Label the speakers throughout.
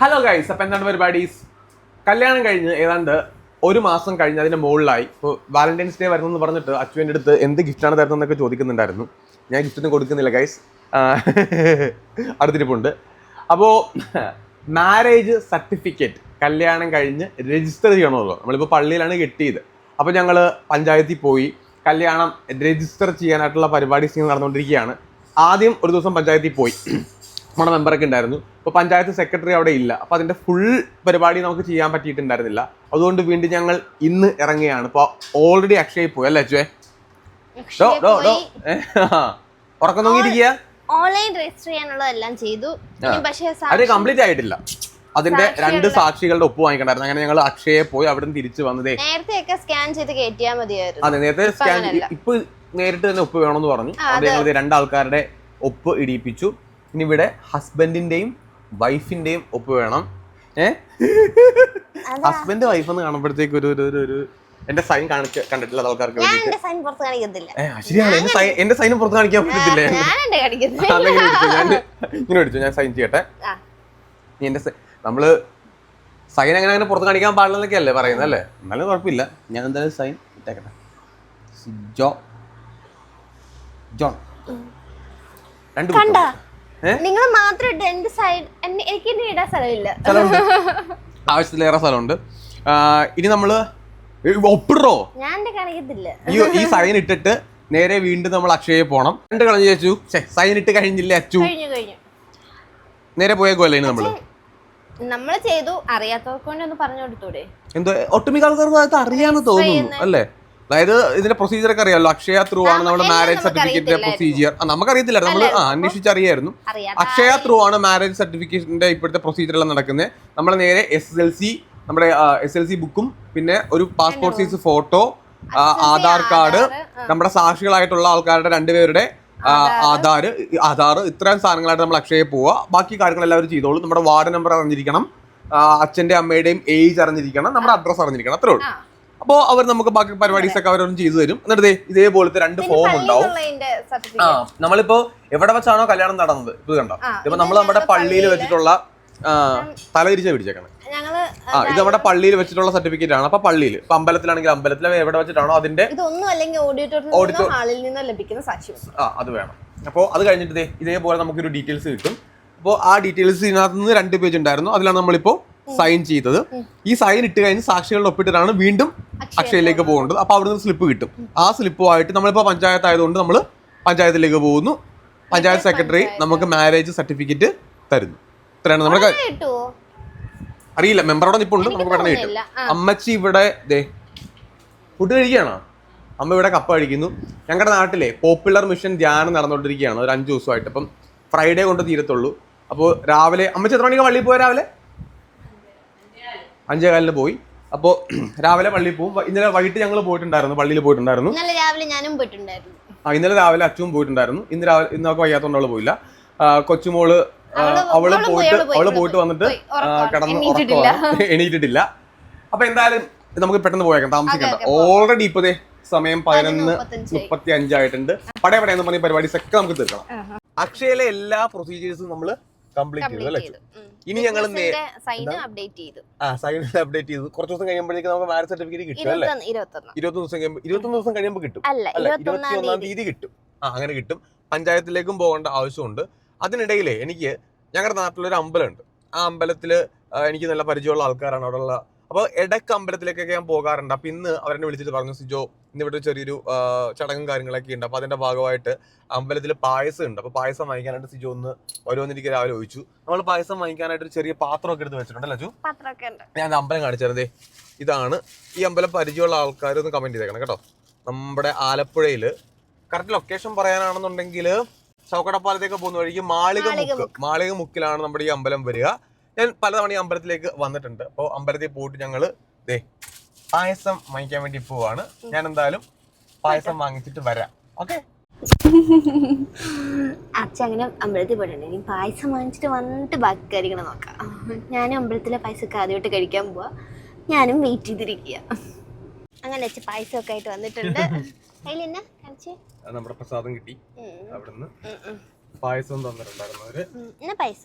Speaker 1: Hello guys അപ്പം എന്താണ് പരിപാടീസ് കല്യാണം കഴിഞ്ഞ് ഏതാണ്ട് ഒരു മാസം കഴിഞ്ഞ് അതിന്റെ മുകളിലായി. ഇപ്പോൾ വാലന്റൈൻസ് ഡേ വരുന്നെന്ന് പറഞ്ഞിട്ട് അച്ഛന്റെ അടുത്ത് എന്ത് ഗിഫ്റ്റാണ് തരുന്നതെന്നൊക്കെ ചോദിക്കുന്നുണ്ടായിരുന്നു. ഞാൻ ഗിഫ്റ്റൊന്നും കൊടുക്കുന്നില്ല ഗൈസ് അടുത്തിരിപ്പുണ്ട് അപ്പോൾ മാരേജ് സർട്ടിഫിക്കറ്റ് കല്യാണം കഴിഞ്ഞ് രജിസ്റ്റർ ചെയ്യണമല്ലോ. നമ്മളിപ്പോൾ പള്ളിയിലാണ് കെട്ടിയത്. അപ്പോൾ ഞങ്ങൾ പഞ്ചായത്തിൽ പോയി കല്യാണം രജിസ്റ്റർ ചെയ്യാനായിട്ടുള്ള പരിപാടി നടന്നുകൊണ്ടിരിക്കുകയാണ്. ആദ്യം ഒരു ദിവസം പഞ്ചായത്തിൽ പോയി. നമ്മുടെ മെമ്പറൊക്കെ ഉണ്ടായിരുന്നു. ഇപ്പോൾ പഞ്ചായത്ത് സെക്രട്ടറി അവിടെ ഇല്ല. അപ്പോൾ അതിന്റെ ഫുൾ പരിപാടി നമുക്ക് ചെയ്യാൻ പറ്റിയിട്ടുണ്ടായിരുന്നില്ല. അതുകൊണ്ട് വീണ്ടും ഞങ്ങൾ ഇന്ന് ഇറങ്ങുകയാണ്. ഇപ്പോൾ ഓൾറെഡി അക്ഷയ പോയി അല്ലേ അച്ഛേ ഡോ ഡോ ഡോ. ഉറക്കം നോക്കിയിരിക്കുക
Speaker 2: ഓൺലൈൻ രജിസ്റ്റർ ചെയ്യാനുള്ളതെല്ലാം ചെയ്തു. പക്ഷേ
Speaker 1: അത് കംപ്ലീറ്റ് ആയിട്ടില്ല. അതിന്റെ രണ്ട് സാക്ഷികളുടെ ഒപ്പ് വാങ്ങിക്കണ്ടായിരുന്നു. അങ്ങനെ ഞങ്ങൾ അക്ഷയെ പോയി അവിടെ നിന്ന് തിരിച്ചു വന്നതേ.
Speaker 2: നേരത്തെ സ്കാൻ ചെയ്ത് കയറ്റിയാൽ മതിയായിരുന്നു.
Speaker 1: അതെ നേരത്തെ സ്കാൻ
Speaker 2: അങ്ങനെയല്ല.
Speaker 1: ഇപ്പൊ നേരിട്ട് തന്നെ ഒപ്പ് വേണമെന്ന് പറഞ്ഞു. അത്. ഞങ്ങൾ രണ്ടാൾക്കാരുടെ ഒപ്പ് ഇടിയിപ്പിച്ചു. ഇനി ഇവിടെ ഹസ്ബൻഡിന്റെയും വൈഫിന്റെയും ഒപ്പ് വേണം. ഏ? ഹസ്ബൻഡ് വൈഫ് എന്ന് കാണുമ്പോഴത്തേക്ക് ഒരു ഒരു ഒരു എന്റെ സൈൻ കാണിച്ച് കണ്ടിട്ടില്ല ആൾക്കാർക്ക് ശരിയാണ്. എന്റെ സൈൻ എന്റെ സൈനും പുറത്ത് കാണിക്കാൻ പറ്റത്തില്ലേ?
Speaker 2: ഞാൻ
Speaker 1: അല്ലെങ്കിൽ ഇങ്ങനെ പിടിച്ചോ, ഞാൻ ഇങ്ങനെ പിടിച്ചു ഞാൻ സൈൻ ചെയ്യട്ടെ. നീ എന്റെ നമ്മൾ സൈൻ അങ്ങനെ അങ്ങനെ പുറത്ത് കാണിക്കാൻ പാടില്ലെന്നൊക്കെ അല്ലേ പറയുന്നത് അല്ലേ? എന്നാലും കുഴപ്പമില്ല. ഞാൻ എന്തായാലും സൈൻ ഇട്ടേക്കട്ടെ. ജോ ജോൺ. രണ്ട്
Speaker 2: നിങ്ങൾ മാത്രം ഇട്ട് എന്റെ സൈഡ് എനിക്ക് ഇനി ഇടാൻ സ്ഥലമില്ല.
Speaker 1: ആവശ്യത്തിലേറെ സ്ഥലമുണ്ട്. ഇനി നമ്മൾ ഒപ്പിടോ?
Speaker 2: ഞാൻ കാണിക്കത്തില്ല
Speaker 1: ഈ സൈൻ ഇട്ടിട്ട് നേരെ വീണ്ടും നമ്മൾ അക്ഷയെ പോണം. രണ്ട് കളഞ്ഞു ചേച്ചു സൈൻ ഇട്ട് കഴിഞ്ഞില്ലേ അച്ചു? നേരെ പോയേക്കുമല്ലേ നമ്മൾ?
Speaker 2: നമ്മൾ ചെയ്തു. അറിയാത്തവർക്ക് വേണ്ടി ഒന്ന് പറഞ്ഞു കൊടുത്തൂടെ?
Speaker 1: എന്തോ ഒട്ടുമിക്ക ആൾക്കാർക്ക് അത് അറിയാന്ന് തോന്നുന്നു അല്ലേ? അതായത് ഇതിന്റെ പ്രൊസീജിയർ ഒക്കെ അറിയാമല്ലോ അക്ഷയ ത്രൂ ആണ് നമ്മുടെ മാരേജ്
Speaker 2: സർട്ടിഫിക്കറ്റിന്റെ
Speaker 1: സർട്ടിഫിക്കറ്റ് പ്രൊസീജിയർ നമുക്കറിയത്തില്ല നമ്മൾ അന്വേഷിച്ചറിയായിരുന്നു. അക്ഷയ ത്രൂ ആണ് മാരേജ് സർട്ടിഫിക്കറ്റിന്റെ ഇപ്പോഴത്തെ പ്രൊസീജിയർ എല്ലാം നടക്കുന്നത് നമ്മൾ നേരെ എസ് എൽ സി നമ്മുടെ എസ് എൽ സി ബുക്കും പിന്നെ ഒരു passport size photo Aadhaar card നമ്മുടെ സാക്ഷികളായിട്ടുള്ള ആൾക്കാരുടെ രണ്ടുപേരുടെ ആധാർ ആധാർ ഇത്രയും സാധനങ്ങളായിട്ട് നമ്മൾ അക്ഷയ പോവുക ബാക്കി കാര്യങ്ങളെല്ലാവരും ചെയ്തോളൂ. നമ്മുടെ വാർഡ് നമ്പർ അറിഞ്ഞിരിക്കണം. അച്ഛന്റെ അമ്മയുടെയും ഏജ് അറിഞ്ഞിരിക്കണം. നമ്മുടെ അഡ്രസ്സ് അറിഞ്ഞിരിക്കണം. അത്രേ ഉള്ളൂ. അപ്പോൾ അവർ നമുക്ക് ബാക്കി പരിപാടീസ് ഒക്കെ അവരൊന്നും ചെയ്തു തരും. എന്നിട്ട് ഇതേപോലത്തെ രണ്ട് ഫോം ഉണ്ടാവും. ആ നമ്മളിപ്പോ എവിടെ വെച്ചാണോ കല്യാണം നടന്നത്? ഇത് കണ്ടോ? ഇപ്പൊ നമ്മൾ നമ്മുടെ പള്ളിയിൽ വെച്ചിട്ടുള്ള തലതിരിച്ച തല തിരിച്ച പിടിച്ചേക്കണം. ആ ഇത് നമ്മുടെ പള്ളിയിൽ വെച്ചിട്ടുള്ള സർട്ടിഫിക്കറ്റ് ആണ്. അപ്പൊ പള്ളിയിൽ ഇപ്പൊ അമ്പലത്തിലാണെങ്കിൽ അമ്പലത്തിൽ എവിടെ വെച്ചിട്ടാണോ അതിന്റെ ആ അത് വേണം. അപ്പോൾ അത് കഴിഞ്ഞിട്ട് ഇതേപോലെ നമുക്കൊരു ഡീറ്റെയിൽസ് കിട്ടും. അപ്പോൾ ആ ഡീറ്റെയിൽസ് ഇതിനകത്ത് നിന്ന് രണ്ട് പേജ് ഉണ്ടായിരുന്നു. അതിലാണ് നമ്മളിപ്പോ സൈൻ ചെയ്തത്. ഈ സൈൻ ഇട്ട് കഴിഞ്ഞ് സാക്ഷികളുടെ ഒപ്പിട്ടിട്ടാണ് വീണ്ടും അക്ഷയയിലേക്ക് പോകുന്നത് അപ്പോൾ അവിടെ നിന്ന് സ്ലിപ്പ് കിട്ടും. ആ സ്ലിപ്പുമായിട്ട് നമ്മളിപ്പോൾ പഞ്ചായത്ത് ആയതുകൊണ്ട് നമ്മൾ പഞ്ചായത്തിലേക്ക് പോകുന്നു. പഞ്ചായത്ത് സെക്രട്ടറി നമുക്ക് മാരേജ് സർട്ടിഫിക്കറ്റ് തരുന്നു. ഇത്രയാണ് നമ്മുടെ അറിയില്ല. മെമ്പറോടെ നിപ്പുണ്ട്. നമുക്ക് പെട്ടെന്ന് കിട്ടും. അമ്മച്ചി ഇവിടെ ദേ ഫുഡ് കഴിക്കുകയാണോ? അമ്മ ഇവിടെ കപ്പ കഴിക്കുന്നു. ഞങ്ങളുടെ നാട്ടിലെ പോപ്പുലർ മിഷൻ ധ്യാനം നടന്നുകൊണ്ടിരിക്കുകയാണ്. ഒരു അഞ്ച് ദിവസമായിട്ട്. അപ്പം ഫ്രൈഡേ കൊണ്ട് തീരത്തുള്ളൂ. അപ്പോൾ രാവിലെ അമ്മച്ചി എത്ര മണിക്ക് പള്ളിയിൽ പോയ രാവിലെ? അഞ്ചേകാലിന് പോയി. അപ്പോൾ രാവിലെ പള്ളിയിൽ പോകും ഇന്നലെ വൈകിട്ട് ഞങ്ങൾ പോയിട്ടുണ്ടായിരുന്നു. പള്ളിയിൽ പോയിട്ടുണ്ടായിരുന്നു.
Speaker 2: ഇന്നലെ രാവിലെ ഞാനും പോയിട്ടുണ്ടായിരുന്നു.
Speaker 1: ആ ഇന്നലെ രാവിലെ അച്ഛനും പോയിട്ടുണ്ടായിരുന്നു. ഇന്ന് രാവിലെ ഇന്നൊക്കെ വയ്യാത്തോണ്ടവൾ അവൾ പോയില്ല. കൊച്ചുമോൾ
Speaker 2: അവൾ
Speaker 1: അവൾ
Speaker 2: അവൾ പോയി,
Speaker 1: പോയിട്ട്
Speaker 2: അവൾ പോയി,
Speaker 1: അവൾ
Speaker 2: അവൾ
Speaker 1: പോയിട്ട് വന്നിട്ട്. കിടന്ന്
Speaker 2: എണീറ്റിട്ടില്ല.
Speaker 1: അപ്പൊ എന്തായാലും നമുക്ക് പെട്ടെന്ന് പോയേക്കാം. താമസിക്കണ്ട. ഓൾറെഡി ഇപ്പൊ ദേ സമയം പതിനൊന്ന്. മുപ്പത്തി അഞ്ചായിട്ടുണ്ട് പടയെ പടയെന്ന് പറഞ്ഞ പരിപാടീസ് ഒക്കെ നമുക്ക് തീർക്കണം. അക്ഷയയിലെ എല്ലാ പ്രൊസീജിയേഴ്സും നമ്മൾ കംപ്ലീറ്റ് ചെയ്തു അല്ലേ? ഇനി ഞങ്ങൾ
Speaker 2: സൈന് അപ്ഡേറ്റ് ചെയ്തു.
Speaker 1: ആ സൈൻ അപ്ഡേറ്റ് ചെയ്തു. കുറച്ച് ദിവസം കഴിയുമ്പോഴേക്ക് നമുക്ക് മാരേജ് സർട്ടിഫിക്കറ്റ് കിട്ടും അല്ലേ?
Speaker 2: ഇരുപത്തൊന്ന്
Speaker 1: ദിവസം കഴിയുമ്പോൾ ഇരുപത്തൊന്ന് ദിവസം കഴിയുമ്പോൾ കിട്ടും.
Speaker 2: അല്ല
Speaker 1: ഇരുപത്തിയൊന്നാം
Speaker 2: തീയതി.
Speaker 1: കിട്ടും. ആ അങ്ങനെ കിട്ടും. പഞ്ചായത്തിലേക്കും പോകേണ്ട ആവശ്യമുണ്ട്. അതിനിടയിലേ എനിക്ക് ഞങ്ങളുടെ നാട്ടിലൊരു അമ്പലമുണ്ട്. ആ അമ്പലത്തിൽ എനിക്ക് നല്ല പരിചയമുള്ള ആൾക്കാരാണ്. അവിടെ ഉള്ള അപ്പോൾ ഇടയ്ക്ക് അമ്പലത്തിലേക്കൊക്കെ ഞാൻ പോകാറുണ്ട്. അപ്പം ഇന്ന് അവരെന്നെ വിളിച്ചിട്ട് പറഞ്ഞു സിജോ ഇന്ന് ഇവിടെ ഒരു ചെറിയൊരു ചടങ്ങും കാര്യങ്ങളൊക്കെ ഉണ്ട്. അപ്പോൾ അതിന്റെ ഭാഗമായിട്ട് അമ്പലത്തിൽ പായസം ഉണ്ട്. അപ്പോൾ പായസം വാങ്ങിക്കാനായിട്ട് സിജോ ഒന്ന് ഓരോന്നിരിക്കും രാവിലെ ചോദിച്ചു. നമ്മൾ പായസം വാങ്ങിക്കാനായിട്ട് ഒരു ചെറിയ പാത്രമൊക്കെ എടുത്ത് വെച്ചിട്ടുണ്ടല്ലോ
Speaker 2: ചു
Speaker 1: ഞാൻ അമ്പലം കാണിച്ചിരുന്നേ ഇതാണ് ഈ അമ്പലം പരിചയമുള്ള ആൾക്കാർ ഒന്ന് കമന്റ് ചെയ്തേക്കണം കേട്ടോ. നമ്മുടെ ആലപ്പുഴയിൽ കറക്റ്റ് ലൊക്കേഷൻ പറയാനാണെന്നുണ്ടെങ്കിൽ ചൗക്കടപ്പാലത്തേക്ക് പോകുന്ന വഴിക്ക് മാളിക മുക്ക്. മാളിക മുക്കിലാണ് നമ്മുടെ ഈ അമ്പലം വരിക. ഞാൻ പലതവണ ഈ അമ്പലത്തിലേക്ക് വന്നിട്ടുണ്ട്. അപ്പോൾ അമ്പലത്തിൽ പോയിട്ട് ഞങ്ങൾ ദേ പായസം വാങ്ങിക്കാൻ വേണ്ടി പോവാണ്. ഞാൻ എന്തായാലും പായസം വാങ്ങിച്ചിട്ട് വരാം. ഓക്കെ
Speaker 2: അച്ഛൻ അങ്ങനെ അമ്പലത്തിൽ പോയിട്ടുണ്ട്. ഇനി പായസം വാങ്ങിച്ചിട്ട് വന്നിട്ട് ബാക്കി കാര്യങ്ങൾ നോക്കാം. ഞാനും അമ്പലത്തിലെ പായസമൊക്കെ ആദ്യമായിട്ട് കഴിക്കാൻ പോവാ. ഞാനും വെയിറ്റ് ചെയ്തിരിക്കുക അങ്ങനെ അച്ഛൻ പായസമൊക്കെ ആയിട്ട് വന്നിട്ടുണ്ട്. അതിലെന്നാ
Speaker 1: നമ്മുടെ പ്രസാദം കിട്ടി. അവിടുന്ന്. പായസം തന്നിട്ടുണ്ടായിരുന്നു
Speaker 2: പൈസ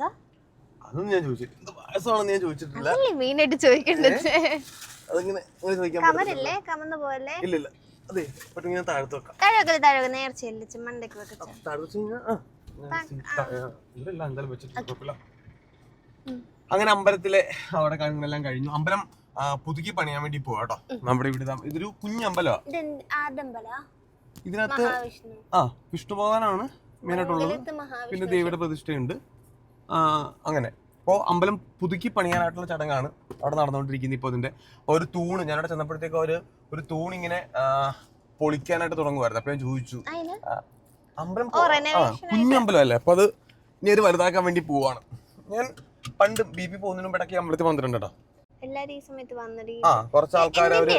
Speaker 1: അതൊന്നും ഞാൻ ചോദിച്ചില്ല. പായസമാണെന്ന് ഞാൻ ചോദിച്ചിട്ടില്ല.
Speaker 2: അതല്ലേ മെയിനായിട്ട് ചോദിക്കേണ്ടത്?
Speaker 1: അതിങ്ങനെ ഇങ്ങനെ ചോദിക്കാൻ
Speaker 2: കമരല്ലേ കമന്ന പോലെ
Speaker 1: ഇല്ല ഇല്ല. അതെ പക്ഷെ ഇങ്ങനെ താഴത്ത് വെക്കാം.
Speaker 2: താഴെ താഴെ നേർച്ചയല്ലേ ചുമണ്ടൊക്കെ വെക്കച്ച
Speaker 1: താഴത്ത് വെച്ച് കഴിഞ്ഞാ, ആ, ഇങ്ങനെ സീറ്റ് ആ, ഇല്ല, ഇല്ല, എന്തായാലും വെച്ചിട്ട് കുഴപ്പമില്ല. അങ്ങനെ അമ്പലത്തിലെ അവിടെ കാര്യങ്ങളെല്ലാം കഴിഞ്ഞു. അമ്പലം പുതുക്കി പണിയാൻ വേണ്ടി പോവാ കേട്ടോ. നമ്മുടെ ഇവിടെ ഇതാ- ഇതൊരു കുഞ്ഞമ്പലമാ
Speaker 2: ഇത് ആദമ്പല?
Speaker 1: ഇതിനകത്ത് ആ വിഷ്ണു ഭഗവാനാണ് മെയിനായിട്ടുള്ളത് പിന്നെ ദേവിയുടെ പ്രതിഷ്ഠയുണ്ട്. അങ്ങനെ. അപ്പോൾ അമ്പലം പുതുക്കി പണിയാനായിട്ടുള്ള ചടങ്ങാണ് അവിടെ നടന്നുകൊണ്ടിരിക്കുന്നത് ഇപ്പോൾ ഇതിന്റെ ഒരു തൂണ്. ഞാനവിടെ ചെന്നപ്പോഴത്തേക്ക് ഒരു ഒരു തൂണിങ്ങനെ ഇങ്ങനെ പൊളിക്കാനായിട്ട് തുടങ്ങുമായിരുന്നു അപ്പോൾ ഞാൻ ചോദിച്ചു അമ്പലം കുഞ്ഞമ്പലം അല്ലേ? അപ്പൊ അത് ഇനി ഒരു വലുതാക്കാൻ വേണ്ടി പോവാണ്. ഞാൻ പണ്ട് ബി പി പോകുന്നതിനും ഇടയ്ക്ക് അമ്പലത്തിൽ വന്നിട്ടുണ്ട് കേട്ടോ ആ കുറച്ച് ആൾക്കാർ
Speaker 2: അവർ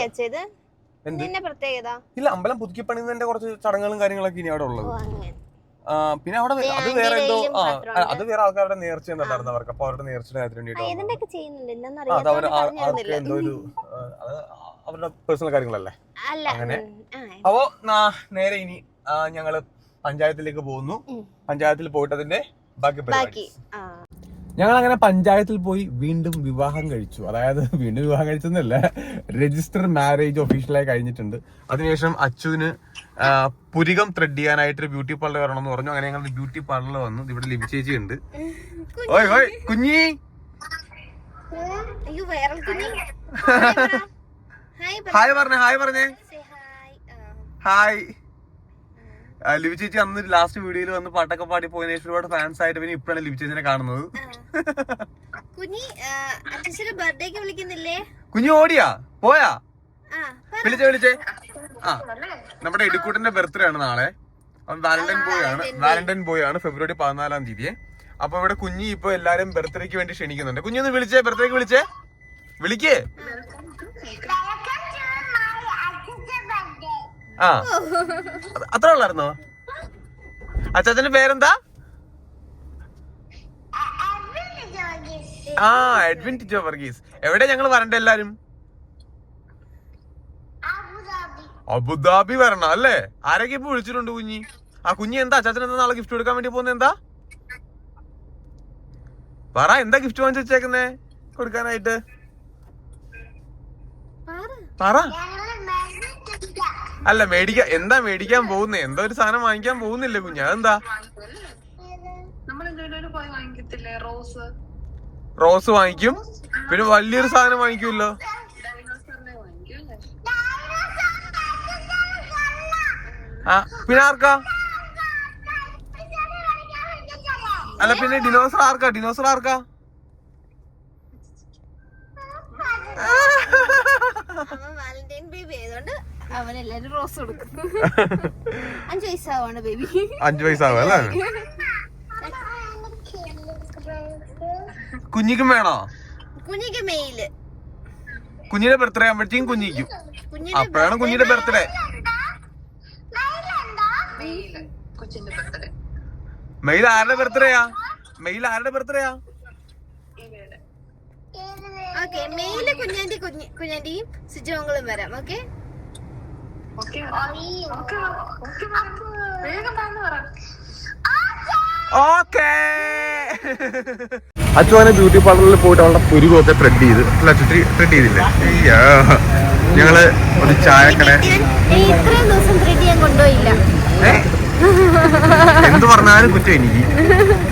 Speaker 1: ഇല്ല അമ്പലം പുതുക്കി പണിയുന്നതിന്റെ കുറച്ച് ചടങ്ങുകളും കാര്യങ്ങളൊക്കെ ഇനി അവിടെ ഉള്ളത്. പിന്നെ അവിടെ അത് വേറെ എന്തോ ആ അത് വേറെ ആൾക്കാരുടെ നേർച്ച ഉണ്ടായിരുന്നു അവർക്ക്. അപ്പൊ അവരുടെ നേർച്ചയുടെ കാര്യത്തിന് വേണ്ടിയിട്ട് വന്നതാണ്.
Speaker 2: ചെയ്യുന്നുണ്ട്. എന്താന്ന്
Speaker 1: ആ, അത് അവർ അവർക്ക് എന്തോ ഒരു അവരുടെ പേഴ്സണൽ കാര്യങ്ങളല്ലേ? അങ്ങനെ. അപ്പോ നേരെ ഇനി ഞങ്ങൾ പഞ്ചായത്തിലേക്ക് പോകുന്നു. പഞ്ചായത്തിൽ പോയിട്ട് അതിന്റെ ബാക്കി പരിപാടി. ഞങ്ങൾ അങ്ങനെ പഞ്ചായത്തിൽ പോയി വീണ്ടും വിവാഹം കഴിച്ചു. അതായത് വീണ്ടും വിവാഹം കഴിച്ചെന്നല്ല രജിസ്റ്റർ മാരേജ് ഒഫീഷ്യലായി കഴിഞ്ഞിട്ടുണ്ട്. അതിനുശേഷം അച്ചുവിന് പുരികം ത്രെഡ് ചെയ്യാനായിട്ട് ഒരു ബ്യൂട്ടി പാർലർ വരണം എന്ന് പറഞ്ഞു. അങ്ങനെ ഞങ്ങൾ ബ്യൂട്ടി പാർലർ വന്നു. ഇവിടെ ലിബി ചേച്ചി ഉണ്ട് ഓയ് ഓയ് കുഞ്ഞി.
Speaker 2: കുഞ്ഞി. ഹായ്
Speaker 1: പറഞ്ഞേ ഹായ് പറഞ്ഞേ.
Speaker 2: ഹായ്
Speaker 1: ലിബി ചേച്ചി അന്ന് ലാസ്റ്റ് വീഡിയോയിൽ വന്ന് പാട്ടൊക്കെ പാടി പോയതിനു ശേഷം ഒരുപാട് ഫാൻസ് ആയിട്ട് പിന്നെ ഇപ്പോഴാണ് ലിബി ചേച്ചിനെ കാണുന്നത്.
Speaker 2: കുഞ്ഞി അച്ഛന്റെ ബർത്ത്ഡേക്ക് വിളിക്കുന്നില്ലേ?
Speaker 1: കുഞ്ഞു ഓടിയാ? പോയാ?
Speaker 2: ആ
Speaker 1: വിളിച്ചേ വിളിച്ചേ. ആ നമ്മുടെ എടുക്കൂട്ടിന്റെ ബർത്ത്ഡേ ആണ് നാളെ. വാലന്റൈൻ ബോയ് ആണ്. വാലന്റൈൻ ബോയ് ആണ് ഫെബ്രുവരി പതിനാലാം തീയതി. അപ്പൊ ഇവിടെ കുഞ്ഞി ഇപ്പൊ എല്ലാരും ബർത്ത്ഡേക്ക് വേണ്ടി ക്ഷണിക്കുന്നുണ്ട്. കുഞ്ഞി ഒന്ന് വിളിച്ചേ ബർത്ത്ഡേക്ക് വിളിച്ചേ? വിളിക്കേ. ആ അത് അത്ര ഉള്ളായിരുന്നോ? അച്ചാച്ചന്റെ പേരെന്താ? ആ എഡ്വിൻ ടിജോ വർഗീസ്. എവിടെ ഞങ്ങൾ വരണ്ട എല്ലാരും? അബുദാബി വരണം അല്ലേ? ആരൊക്കെ ഇപ്പൊ വിളിച്ചിട്ടുണ്ട് കുഞ്ഞി? ആ കുഞ്ഞി എന്താ? അച്ചാച്ചൻ എന്താ നാളെ ഗിഫ്റ്റ് കൊടുക്കാൻ വേണ്ടി പോകുന്നത് എന്താ? പറ എന്താ ഗിഫ്റ്റ് വാങ്ങിച്ചു വെച്ചേക്കുന്നേ? കൊടുക്കാനായിട്ട്.
Speaker 2: പറ.
Speaker 1: അല്ല മേടിക്ക എന്താ മേടിക്കാൻ പോകുന്നേ? എന്താ ഒരു സാധനം വാങ്ങിക്കാൻ പോകുന്നില്ലേ കുഞ്ഞ്? അതെന്താ?
Speaker 3: റോസ്
Speaker 1: വാങ്ങിക്കും. പിന്നെ വലിയൊരു സാധനം വാങ്ങിക്കുമല്ലോ. ആ പിന്നെ ആർക്കാ? അല്ല പിന്നെ ഡിനോസർ ആർക്കാ? ഡിനോസർ ആർക്കാ?
Speaker 2: അഞ്ചു വയസ്സാവാണ് ബേബി
Speaker 1: അഞ്ചു വയസ്സാവും അല്ലേ? കുഞ്ഞിക്കും വേണോ?
Speaker 2: കുഞ്ഞിക്ക് മെയിൽ.
Speaker 1: കുഞ്ഞിന്റെ ബർത്ത്ഡേ ആകുമ്പോഴത്തേക്കും കുഞ്ഞിക്കും. അപ്പോഴാണ് കുഞ്ഞിന്റെ ബർത്ത്ഡേ
Speaker 3: മെയിൽ കൊച്ചിന്റെ ബർത്ത്ഡേ
Speaker 1: മെയിൽ ആരുടെ ബർത്ത്ഡേയാ മെയിൽ ആരുടെ ബർത്ത്ഡേയാ
Speaker 2: ഓക്കെ മെയിൽ കുഞ്ഞാന്റി കുഞ്ഞി സുജോങ്ങളും വരാം ഓക്കെ
Speaker 3: ഓക്കെ
Speaker 1: അച്ചുവാനെ ബ്യൂട്ടി പാർലറിൽ പോയിട്ട് അവളുടെ പുരുകൊക്കെ ത്രെഡ് ചെയ്ത്. അല്ല ചുറ്റി ത്രെഡ് ചെയ്തില്ലേ? അയ്യോ. ഞങ്ങൾ ഒരു ചായക്കട
Speaker 2: ഇത്രയും ദിവസം ട്രെഡ് ചെയ്യാൻ കൊണ്ടുപോയില്ല.
Speaker 1: ഏ? എന്ത് പറഞ്ഞാലും കുറ്റം എനിക്ക്.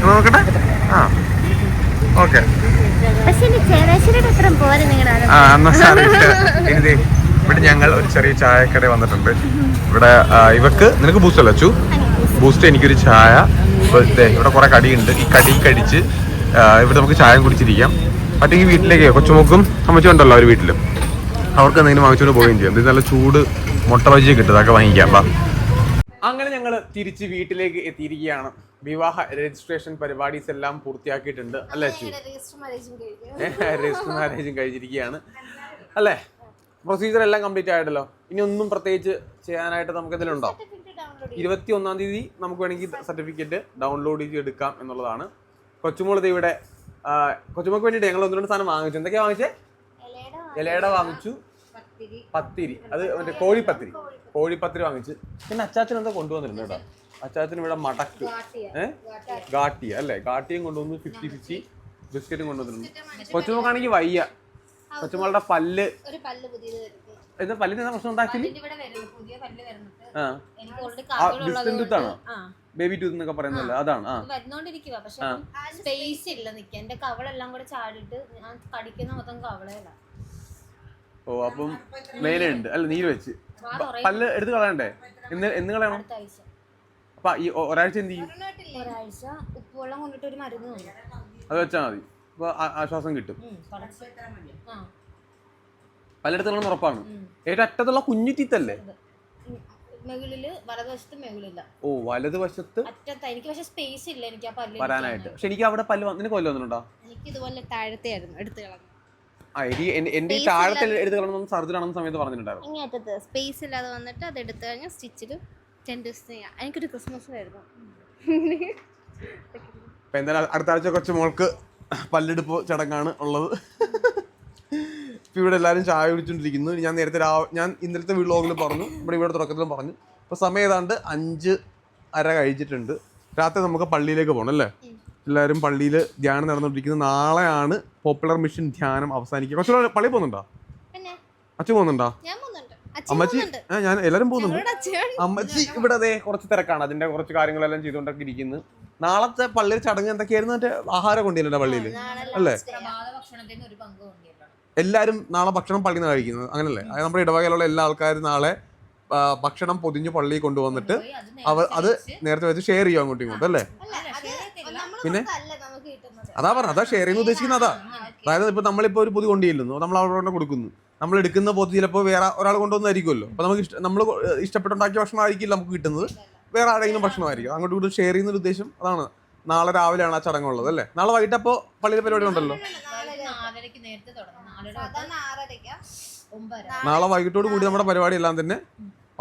Speaker 1: നോക്കട്ടെ? ആ. ഓക്കെ. ആ എന്നാ സാറിട്ട് ഇനി ഇവിടെ ഞങ്ങൾ ഒരു ചെറിയ ചായക്കട വന്നിട്ടുണ്ട്. ഇവിടെ ഇവക്ക് നിനക്ക് ബൂസ്റ്റ് അല്ല ബൂസ്റ്റ് എനിക്കൊരു ചായ. ഇവിടെ കുറെ കടിയുണ്ട്. ഈ കടി കടിച്ച് ഇവിടെ നമുക്ക് ചായ കുടിച്ചിരിക്കാം. പറ്റുമെങ്കിൽ വീട്ടിലേക്ക് കൊച്ചുമോക്കും അമ്മച്ചും ഉണ്ടല്ലോ അവർ വീട്ടിലും. അവർക്ക് എന്തെങ്കിലും വാങ്ങിച്ചുകൊണ്ട് പോവുകയും ചെയ്യാം. ഇത് നല്ല ചൂട് മുട്ട ബജിയൊക്കെ കിട്ടും അതൊക്കെ വാങ്ങിക്കാം വാ. അങ്ങനെ ഞങ്ങൾ തിരിച്ച് വീട്ടിലേക്ക് എത്തിയിരിക്കുകയാണ്. വിവാഹ രജിസ്ട്രേഷൻ പരിപാടീസ് എല്ലാം പൂർത്തിയാക്കിയിട്ടുണ്ട്. അല്ലേ
Speaker 2: രജിസ്റ്റർ മാരേജും കഴിഞ്ഞു.
Speaker 1: കഴിഞ്ഞിരിക്കുകയാണ്. അല്ലേ? പ്രൊസീജിയർ എല്ലാം കംപ്ലീറ്റ് ആയിട്ടല്ലോ ഇനി ഒന്നും പ്രത്യേകിച്ച് ചെയ്യാനായിട്ട് നമുക്ക് ഇതിലുണ്ടോ? ഇരുപത്തി ഒന്നാം തീയതി നമുക്ക് വേണമെങ്കിൽ സർട്ടിഫിക്കറ്റ് ഡൗൺലോഡ് ചെയ്ത് എടുക്കാം എന്നുള്ളതാണ്. കൊച്ചുമോളത് ഇവിടെ കൊച്ചുമക്ക് കൊച്ചുമോൾക്ക് വേണ്ടിയിട്ട് ഞങ്ങൾ ഒന്ന് രണ്ട് സാധനം വാങ്ങിച്ചു. എന്തൊക്കെയാ വാങ്ങിച്ചേ? ഇലയുടെ വാങ്ങിച്ചു. പത്തിരി. അത് മറ്റേ കോഴിപ്പത്തിരി. കോഴിപ്പത്തിരി വാങ്ങിച്ച്. പിന്നെ അച്ചാച്ചൻ എന്താ കൊണ്ടുവന്നിട്ടുണ്ട് കേട്ടോ? അച്ചാച്ചൻ ഇവിടെ മടക്ക്. ഏഹ് ഗാട്ടിയ അല്ലേ? ഗാട്ടിയും കൊണ്ടുവന്ന് ഫിഫ്റ്റി ഫിഫ്റ്റി ബിസ്ക്കറ്റും കൊണ്ടുവന്നിട്ടുണ്ട് കൊച്ചുമോക്കാണെങ്കിൽ വയ്യ. കൊച്ചുമോളുടെ പല്ല്. എന്താ പല്ലിന് എന്താ പ്രശ്നം ഉണ്ടാക്കി ആ. ഡിസ്റ്റന്റ് ടൂത്ത് ആണോ? ബേബി ടൂത്ത് എന്നൊക്കെ പറയുന്നല്ലോ അതാണ്. ആ.
Speaker 2: വരുന്നോണ്ടിരിക്കുക പക്ഷെ സ്പേസ് ഇല്ല നിക്കാൻ എന്റെ കവളെല്ലാം കൂടെ ചാടിട്ട് ഞാൻ കടിക്കുന്ന മൊത്തം
Speaker 1: ഓ അപ്പം മേലുണ്ട് അല്ല നീര് വെച്ച്. പല്ല് എടുത്ത് കളയണ്ടേ? എന്ന് എന്ന് കളയണം? അപ്പൊ ഈ ഒരാഴ്ച എന്ത് ചെയ്യും?
Speaker 2: ഒരാഴ്ച ഉപ്പുവെള്ളം കൊണ്ടിട്ട് ഒരു മരുന്ന്
Speaker 1: അത് വെച്ചാൽ മതി. അപ്പൊ ആശ്വാസം കിട്ടും. പലയിടത്തുള്ള കളയണം ഉറപ്പാണ്. ഏറ്റവും അറ്റത്തുള്ള കുഞ്ഞു തീത്തല്ലേ?
Speaker 2: ഇത്. ഉം, മെകളിൽ വലതുവശത്ത് മെകളില്ല
Speaker 1: ഓ വലതുവശത്ത്
Speaker 2: അറ്റത്ത്. എനിക്ക് പക്ഷെ സ്പേസ് ഇല്ല എനിക്ക് ആ പല്ല്
Speaker 1: വരാനായിട്ട്. പക്ഷെ എനിക്ക് അവിടെ പല്ല് വന്നിട്ട് നിനക്ക് കൊല്ലം വന്നിട്ടുണ്ടോ?
Speaker 2: എനിക്ക് ഇതുപോലെ താഴത്തെ ആയിരുന്നു എടുത്തു കളഞ്ഞു.
Speaker 1: ആ എനിക്ക് എന്റെ- ഈ താഴത്തെ എടുത്ത് കളയണമെന്ന് സർജറി ആണെന്ന സമയത്ത് പറഞ്ഞിട്ടുണ്ടായിരുന്നു.
Speaker 2: ഇങ്ങനെ സ്പേസ് ഇല്ലാതെ വന്നിട്ട് അത് എടുത്തു കഴിഞ്ഞാൽ സ്റ്റിച്ചിൽ ടെൻ ദിവസത്തിന് ചെയ്യാം എനിക്കൊരു ക്രിസ്മസ് ആയിരുന്നു.
Speaker 1: അപ്പൊ എന്തായാലും അടുത്ത ആഴ്ച കൊച്ചു മോൾക്ക് പല്ലെടുപ്പ് ചടങ്ങാണ് ഉള്ളത്. ഇപ്പൊ ഇവിടെ എല്ലാവരും ചായ കുടിച്ചോണ്ടിരിക്കുന്നു. ഞാൻ നേരത്തെ ഞാൻ ഇന്നലത്തെ വ്ളോഗിൽ പറഞ്ഞു. ഇവിടെ ഇവിടെ തുടക്കത്തിലും പറഞ്ഞു. ഇപ്പൊ സമയം ഏതാണ്ട് അഞ്ച് അര കഴിച്ചിട്ടുണ്ട് രാത്രി നമുക്ക് പള്ളിയിലേക്ക് പോകണം അല്ലേ? എല്ലാവരും പള്ളിയിൽ ധ്യാനം നടന്നുകൊണ്ടിരിക്കുന്നത് നാളെയാണ് പോപ്പുലർ മിഷൻ ധ്യാനം അവസാനിക്കുക. കൊച്ചു പള്ളി പോകുന്നുണ്ടോ? അച്ഛൻ പോകുന്നുണ്ടോ? അമ്മച്ചി ആ ഞാൻ എല്ലാരും പോകുന്നുണ്ട് അമ്മച്ചി ഇവിടെ അതെ കുറച്ച് തിരക്കാണ്. അതിന്റെ കുറച്ച് കാര്യങ്ങളെല്ലാം ചെയ്തുകൊണ്ടൊക്കെ ഇരിക്കുന്നു. നാളത്തെ പള്ളിയിൽ ചടങ്ങ് എന്തൊക്കെയായിരുന്നു? മറ്റേ ആഹാരം കൊണ്ടില്ലല്ലോ പള്ളിയിൽ അല്ലേ?
Speaker 2: പ്രഭാത ഭക്ഷണത്തിന് ഒരു പങ്ക് കൊണ്ടുവരണം
Speaker 1: എല്ലാവരും നാളെ ഭക്ഷണം പള്ളിയിൽ നിന്ന് കഴിക്കുന്നത്. അങ്ങനല്ലേ? അതായത് നമ്മുടെ ഇടവകയിലുള്ള എല്ലാ ആൾക്കാരും നാളെ ഭക്ഷണം പൊതിഞ്ഞ് പള്ളിയിൽ കൊണ്ടുവന്നിട്ട്
Speaker 2: അത്
Speaker 1: അവർ അത് നേരത്തെ വെച്ച് ഷെയർ ചെയ്യും അങ്ങോട്ടും ഇങ്ങോട്ടും അല്ലേ? പിന്നെ?
Speaker 2: നമുക്ക് കിട്ടുന്നത്.
Speaker 1: അതാ പറഞ്ഞ അതാ ഷെയർ ചെയ്യുന്ന ഉദ്ദേശിക്കുന്നത് അതാ. അതായത് ഇപ്പൊ നമ്മളിപ്പോ ഒരു പൊതി കൊണ്ടുചെല്ലുന്നു നമ്മൾ അവരോട് കൊടുക്കുന്നു. നമ്മൾ എടുക്കുന്ന പൊതി ചിലപ്പോൾ വേറെ ഒരാൾ കൊണ്ടുവന്നായിരിക്കുമല്ലോ. അപ്പൊ നമുക്ക് ഇഷ്ട നമ്മൾ ഇഷ്ടപ്പെട്ടുണ്ടാക്കിയ ഭക്ഷണം ആയിരിക്കില്ല നമുക്ക് കിട്ടുന്നത്. വേറെ ആരെങ്കിലും ഭക്ഷണമായിരിക്കും. അങ്ങോട്ട് ഇങ്ങോട്ട് ഷെയർ ചെയ്യുന്ന ഒരു ഉദ്ദേശം അതാണ്. നാളെ രാവിലെയാണ് ആ ചടങ്ങുള്ളത് അല്ലേ? നാളെ വൈകിട്ട് അപ്പോൾ പള്ളിയിലെ പരിപാടി ഉണ്ടല്ലോ? നാളെ വൈകിട്ടോട് കൂടി നമ്മുടെ പരിപാടി എല്ലാം തന്നെ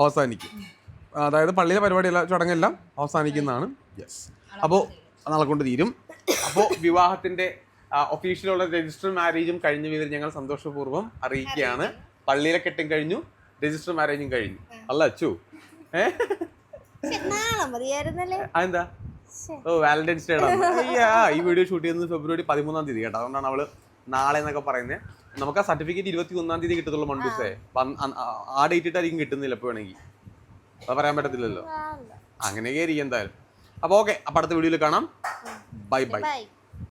Speaker 1: അവസാനിക്കും. അതായത് പള്ളിയിലെ പരിപാടി എല്ലാം ചടങ്ങെല്ലാം അവസാനിക്കുന്നതാണ്. യെസ് അപ്പോൾ നാളെ കൊണ്ട് തീരും അപ്പോൾ വിവാഹത്തിന്റെ ഒഫീഷ്യലുള്ള രജിസ്റ്റർ മാരേജും കഴിഞ്ഞ വിവരം ഞങ്ങൾ സന്തോഷപൂർവം അറിയിക്കുകയാണ്. പള്ളിയിലെ കെട്ടും കഴിഞ്ഞു രജിസ്റ്റർ മാരേജും കഴിഞ്ഞു. അല്ല അച്ചു? അതെന്താ ഓ വാലന്റൈൻസ് ഡേ അയ്യാ ഈ വീഡിയോ ഷൂട്ട് ചെയ്യുന്നത് ഫെബ്രുവരി പതിമൂന്നാം തീയതി കേട്ടോ. അതുകൊണ്ടാണ് അവൾ നാളെ എന്നൊക്കെ പറയുന്നത്. നമുക്ക് ആ സർട്ടിഫിക്കറ്റ് ഇരുപത്തി ഒന്നാം തീയതി കിട്ടത്തുള്ളൂ മണ്ടൂസേ. ആ. ഡേറ്റ് ഇട്ടായിരിക്കും കിട്ടുന്നില്ല ഇപ്പൊ വേണമെങ്കിൽ. അത് പറയാൻ പറ്റത്തില്ലല്ലോ. അങ്ങനെയൊക്കെ ആയിരിക്കും എന്തായാലും. അപ്പോൾ ഓക്കെ അപ്പോൾ അടുത്ത വീഡിയോയിൽ കാണാം. Bye
Speaker 2: bye